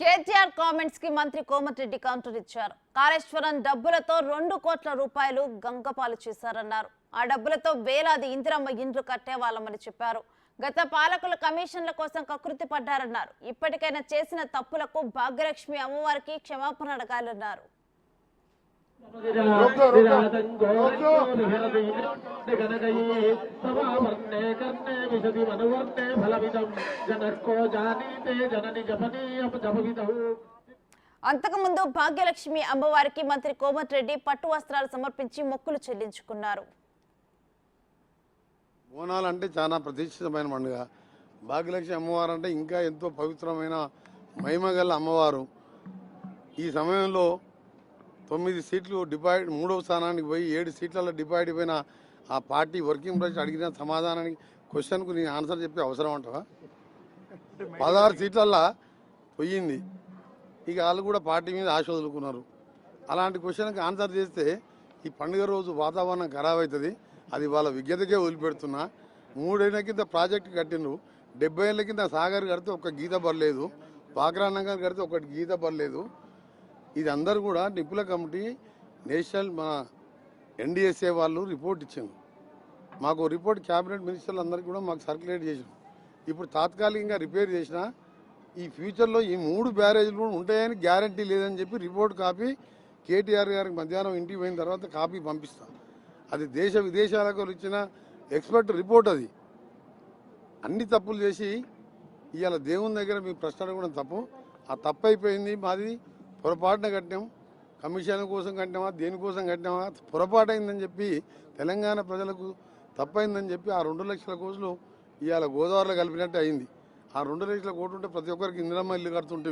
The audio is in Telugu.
కేటీఆర్ కామెంట్స్కి మంత్రి కోమటిరెడ్డి కౌంటర్ ఇచ్చారు. కాళేశ్వరం డబ్బులతో రెండు కోట్ల రూపాయలు గంగపాలు చేశారన్నారు. ఆ డబ్బులతో వేలాది ఇందిరమ్మ ఇండ్లు కట్టేవాళ్ళమని చెప్పారు. గత పాలకుల కమిషన్ల కోసం కకృతి పడ్డారన్నారు. ఇప్పటికైనా చేసిన తప్పులకు భాగ్యలక్ష్మి అమ్మవారికి క్షమాపణ అడగాలన్నారు. సమావర్ణే కర్ణే విశది మనువర్ణే ఫలవిదం. జనకో జానీతే జనని జపనీయం జపవిదౌ. అంతకుముందు భాగ్యలక్ష్మి అమ్మవారికి మంత్రి కోమటిరెడ్డి పట్టు వస్త్రాలు సమర్పించి మొక్కులు చెల్లించుకున్నారు. బోనాలు అంటే చాలా ప్రతిష్ఠితమైన పండుగ. భాగ్యలక్ష్మి అమ్మవారు అంటే ఇంకా ఎంతో పవిత్రమైన మహిమగల అమ్మవారు. ఈ సమయంలో తొమ్మిది సీట్లు డిపాయిడ్ మూడవ స్థానానికి పోయి ఏడు సీట్లలో డిపాయిడ్ అయిపోయిన ఆ పార్టీ వర్కింగ్ ప్రెసిడెంట్ అడిగిన సమాధానానికి క్వశ్చన్కు నేను ఆన్సర్ చెప్పే అవసరం అంటావా? పదహారు సీట్లల్లా పోయింది. ఇక వాళ్ళు కూడా పార్టీ మీద ఆశ వదులుకున్నారు. అలాంటి క్వశ్చన్కి ఆన్సర్ చేస్తే ఈ పండుగ రోజు వాతావరణం ఖరాబ్ అవుతుంది అది వాళ్ళ విజ్ఞతకే వదిలిపెడుతున్నా. మూడేళ్ళ కింద ప్రాజెక్ట్ కట్టిండ్రు. డెబ్బై ఏళ్ళ కింద సాగర్ కడితే ఒక గీత పర్లేదు పాకరానంగర్ కడితే ఒకటి గీత పర్లేదు ఇది అందరు కూడా నిపుల కమిటీ నేషనల్ మన ఎన్డీఎస్ఏ వాళ్ళు రిపోర్ట్ ఇచ్చాము మాకు రిపోర్ట్ క్యాబినెట్ మినిస్టర్లు అందరికీ కూడా మాకు సర్క్యులేట్ చేసాం ఇప్పుడు తాత్కాలికంగా రిపేర్ చేసిన ఈ ఫ్యూచర్లో ఈ మూడు బ్యారేజ్లు కూడా ఉంటాయని గ్యారంటీ లేదని చెప్పి రిపోర్ట్ కాపీ కేటీఆర్ గారికి మధ్యాహ్నం ఇంటికి పోయిన తర్వాత కాపీ పంపిస్తాం. అది దేశ విదేశాలకు ఇచ్చిన ఎక్స్పర్ట్ రిపోర్ట్ అది. అన్ని తప్పులు చేసి ఇవాళ దేవుని దగ్గర మీ ప్రశ్న అడగడం తప్పు. ఆ తప్పు అయిపోయింది మాది. పొరపాటున కట్టినాం కమిషన్ కోసం కట్టినామా దేనికోసం కట్టినామా పొరపాటైందని చెప్పి తెలంగాణ ప్రజలకు తప్పైందని చెప్పి ఆ రెండు లక్షల కోట్లు ఇవాళ గోదావరిలో కలిపినట్టు అయింది. ఆ రెండు లక్షల కోట్లు ఉంటే ప్రతి ఒక్కరికి ఇందిరమ్మ ఇల్లు కడుతుంటే